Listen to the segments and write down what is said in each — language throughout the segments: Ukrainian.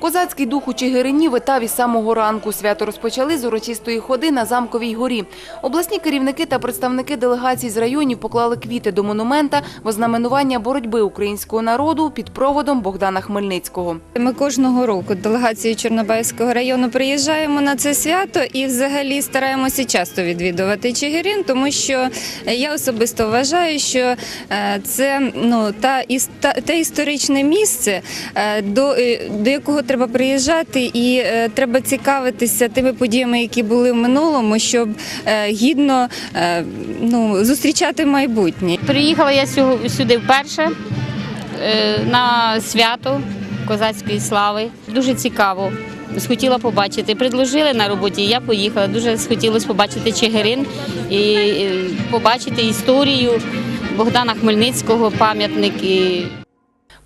Козацький дух у Чигирині витав із самого ранку. Свято розпочали з урочистої ходи на Замковій горі. Обласні керівники та представники делегацій з районів поклали квіти до монумента в ознаменування боротьби українського народу під проводом Богдана Хмельницького. Ми кожного року делегацією Чорнобайського району приїжджаємо на це свято і взагалі стараємося часто відвідувати Чигирин, тому що я особисто вважаю, що е, це ну та та- те історичне місце, е, до, е, до якого треба приїжджати, і е, треба цікавитися тими подіями, які були в минулому, щоб е, гідно е, ну, зустрічати майбутнє. Приїхала я сю- сюди вперше на свято козацької слави. Дуже цікаво. Схотіла побачити. Предложили на роботі, я поїхала. Дуже схотілося побачити Чигирин і побачити історію Богдана Хмельницького, пам'ятник.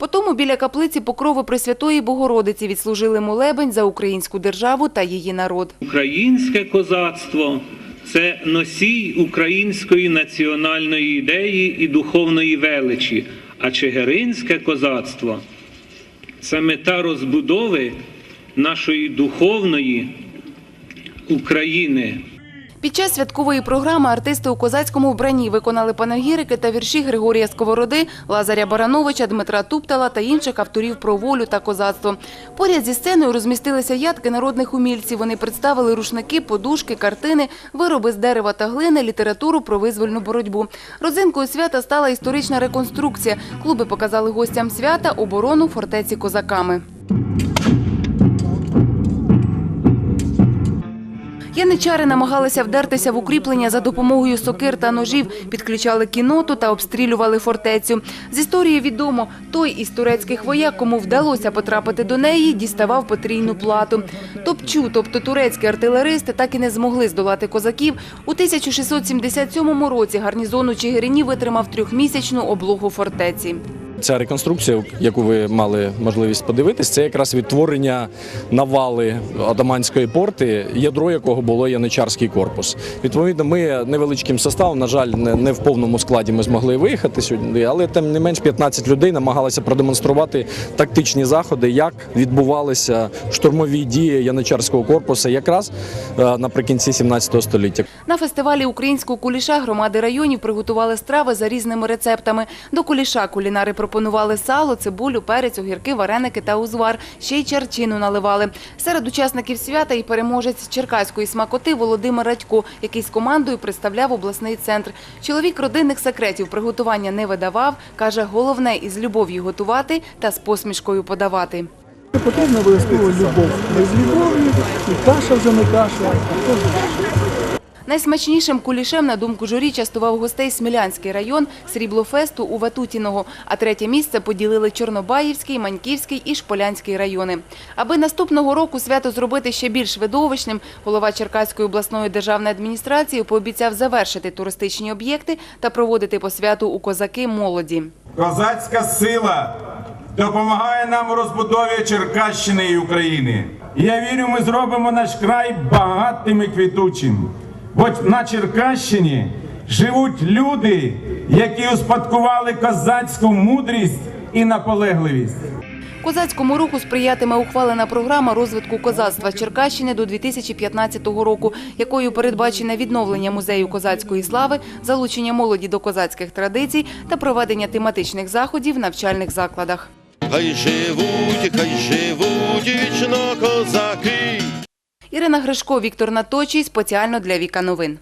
Потому біля каплиці Покрови Пресвятої Богородиці відслужили молебень за українську державу та її народ. Українське козацтво це носій української національної ідеї і духовної величі, а чигиринське козацтво це мета розбудови нашої духовної України. Під час святкової програми артисти у козацькому вбранні виконали панегірики та вірші Григорія Сковороди, Лазаря Барановича, Дмитра Туптала та інших авторів про волю та козацтво. Поряд зі сценою розмістилися ядки народних умільців. Вони представили рушники, подушки, картини, вироби з дерева та глини, літературу про визвольну боротьбу. Родзинкою свята стала історична реконструкція. Клуби показали гостям свята оборону фортеці козаками. Яничари намагалися вдертися в укріплення за допомогою сокир та ножів, підключали кіноту та обстрілювали фортецю. З історії відомо, той із турецьких вояк, кому вдалося потрапити до неї, діставав потрійну плату. Топчу, тобто турецькі артилеристи, так і не змогли здолати козаків. У 1677 році гарнізон у Чигирині витримав трьохмісячну облогу фортеці. Ця реконструкція, яку ви мали можливість подивитись, це якраз відтворення навали Адаманської порти, ядро якого було Яничарський корпус. Відповідно, ми невеличким составом, на жаль, не, не в повному складі ми змогли виїхати сьогодні, але тим не менш 15 людей намагалися продемонструвати тактичні заходи, як відбувалися штурмові дії Яничарського корпусу, якраз е, наприкінці 17 століття. На фестивалі українського куліша громади районів приготували страви за різними рецептами. До куліша кулінари пропонували сало, цибулю, перець, огірки, вареники та узвар. Ще й чарчину наливали. Серед учасників свята і переможець черкаської смакоти Володимир Радько, який з командою представляв обласний центр. Чоловік родинних секретів приготування не видавав. Каже, головне із любов'ю готувати та з посмішкою подавати. Потрібна обов'язково любов. Без любові і каша вже не каша. а то Найсмачнішим кулішем, на думку журі, частував гостей Смілянський район Сріблофесту у Ватутіного, а третє місце поділили Чорнобаївський, Маньківський і Шполянський райони. Аби наступного року свято зробити ще більш видовищним, голова Черкаської обласної державної адміністрації пообіцяв завершити туристичні об'єкти та проводити по святу у козаки молоді. Козацька сила допомагає нам у розбудові Черкащини і України. Я вірю, ми зробимо наш край багатим і квітучим. Бо на Черкащині живуть люди, які успадкували козацьку мудрість і наполегливість. Козацькому руху сприятиме ухвалена програма розвитку козацтва Черкащини до 2015 року, якою передбачене відновлення музею козацької слави, залучення молоді до козацьких традицій та проведення тематичних заходів в навчальних закладах. Хай живуть, хай живуть вічно козаки. Ірина Гришко, Віктор Наточій. Спеціально для Віка Новин.